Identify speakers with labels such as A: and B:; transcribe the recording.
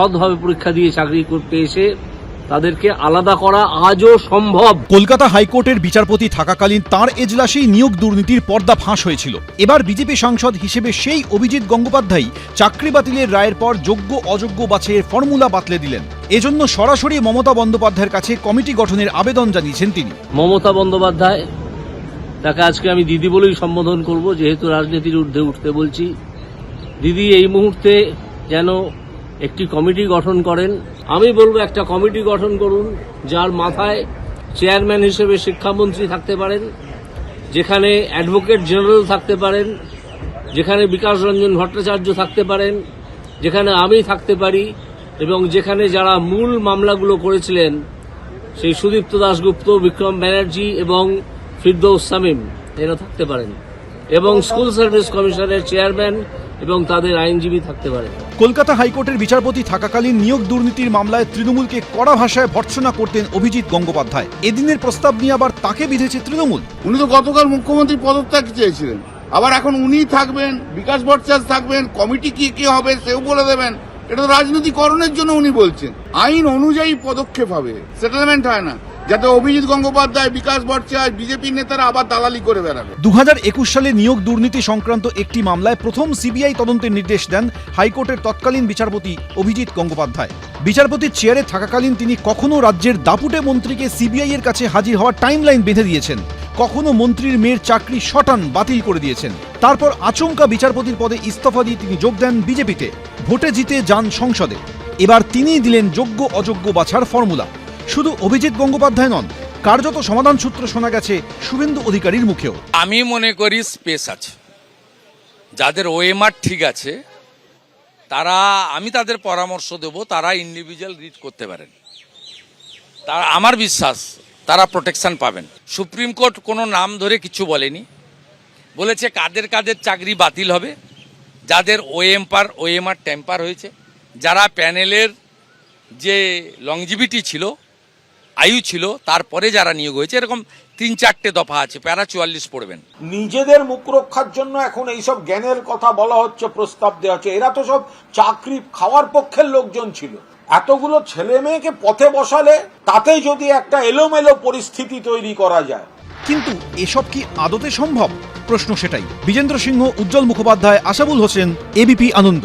A: সৎভাবে পরীক্ষা দিয়ে চাকরি করতে এসে তাদেরকে আলাদা করা আজও সম্ভব।
B: কলকাতা হাইকোর্টের বিচারপতি থাকাকালীন তার এজলাসেই নিয়োগ দুর্নীতির পর্দা ফাঁস হয়েছিল। এবার বিজেপি সাংসদ হিসেবে সেই অভিজিৎ গঙ্গোপাধ্যায় চাকরি বাতিলের রায়ের পর যোগ্য অযোগ্য বাছাইয়ের ফর্মুলা বাতলে দিলেন। এজন্য সরাসরি মমতা বন্দ্যোপাধ্যায়ের কাছে কমিটি গঠনের আবেদন জানিয়েছেন তিনি।
A: মমতা বন্দ্যোপাধ্যায় তাকে আজকে আমি দিদি বলেই সম্বোধন করব যেহেতু রাজনীতির ঊর্ধ্বে উঠতে বলছি। দিদি এই মুহূর্তে যেন একটি কমিটি গঠন করেন। আমি বলব একটা কমিটি গঠন করুন, যার মাথায় চেয়ারম্যান হিসেবে শিক্ষামন্ত্রী থাকতে পারেন, যেখানে অ্যাডভোকেট জেনারেল থাকতে পারেন, যেখানে বিকাশ রঞ্জন ভট্টাচার্য থাকতে পারেন, যেখানে আমি থাকতে পারি এবং যেখানে যারা মূল মামলাগুলো করেছিলেন, সেই সুদীপ্ত দাশগুপ্ত, বিক্রম ব্যানার্জি এবং ফিরদৌস সামিম এরা থাকতে পারেন। এবং স্কুল সার্ভিস কমিশনের চেয়ারম্যান এবং তাদের আইনজীবী থাকতে পারে।
B: কলকাতা হাইকোর্টের বিচারপতি থাকাকালীন নিয়োগ দুর্নীতির মামলায় তৃণমূলকে কড়া ভাষায় ভর্ৎসনা করতেন অভিজিৎ গঙ্গোপাধ্যায়। এদিনের প্রস্তাব নিয়ে আবার তাকে বিধেছে তৃণমূল।
C: উনি তো গতকাল মুখ্যমন্ত্রী পদত্যাগ চেয়েছিলেন। আবার এখন উনি থাকবেন বিকাশ ভট্টাচার্য থাকবেন কমিটি কি কি হবে সেও বলে দেবেন। এটা তো রাজনীতিকরণের জন্য উনি বলছেন। আইন অনুযায়ী পদক্ষেপ হবে সেটেলমেন্ট হয় না। যাতে অভিজিৎ গঙ্গোপাধ্যায়, বিকাশ ভট্টাচার্য বিজেপির নেতারা আবার দালালি করে বেড়াবে।
B: দু সালে নিয়োগ দুর্নীতি সংক্রান্ত একটি মামলায় প্রথম সিবিআই তদন্তের নির্দেশ দেন হাইকোর্টের তৎকালীন বিচারপতি অভিজিৎ গঙ্গোপাধ্যায়। বিচারপতির চেয়ারে থাকাকালীন তিনি কখনো রাজ্যের দাপুটে মন্ত্রীকে সিবিআই এর কাছে হাজির হওয়ার টাইমলাইন বেঁধে দিয়েছেন। কখনো মন্ত্রীর মেয়ের চাকরি শটান বাতিল করে দিয়েছেন। তারপর আচমকা বিচারপতির পদে ইস্তফা দিয়ে তিনি যোগ দেন বিজেপিতে। ভোটে জিতে যান সংসদে। এবার তিনিই দিলেন যোগ্য অযোগ্য বাছার ফর্মুলা। শুধু অভিজিৎ গঙ্গোপাধ্যায় নন, কার্যত সমাধান সূত্র শোনা গেছে শুভেন্দু অধিকারীর মুখেও।
D: আমি মনে করি স্পেস আছে। যাদের ওএমআর ঠিক আছে, তারা, আমি তাদের পরামর্শ দেব, তারা ইন্ডিভিজুয়াল রিড করতে পারেন। তার, আমার বিশ্বাস, তারা প্রোটেকশন পাবেন। সুপ্রিম কোর্ট কোনো নাম ধরে কিছু বলেনি। বলেছে কাদের কাদের চাকরি বাতিল হবে, যাদের ওএমপার ওএমআর টেম্পার হয়েছে। যারা প্যানেলের যে লংজিভিটি ছিল আয়ু ছিল তারপরে যারা নিয়োগ হয়েছে এরকম তিন চারটে দফা আছে প্যারা চুয়াল্লিশ পড়বেন।
E: নিজেদের মুখ রক্ষার জন্য এখন এইসব জ্ঞানের কথা বলা হচ্ছে প্রস্তাব দেওয়া হচ্ছে। এরা তো সব চাকরি খাওয়ার পক্ষের লোকজন ছিল। এতগুলো ছেলে মেয়েকে পথে বসালে তাতে যদি একটা এলোমেলো পরিস্থিতি তৈরি করা যায়।
B: কিন্তু এসব কি আদতে সম্ভব? প্রশ্ন সেটাই। বিজেন্দ্র সিংহ উজ্জ্বল মুখোপাধ্যায় আশাবুল হোসেন এবিপি আনন্দ।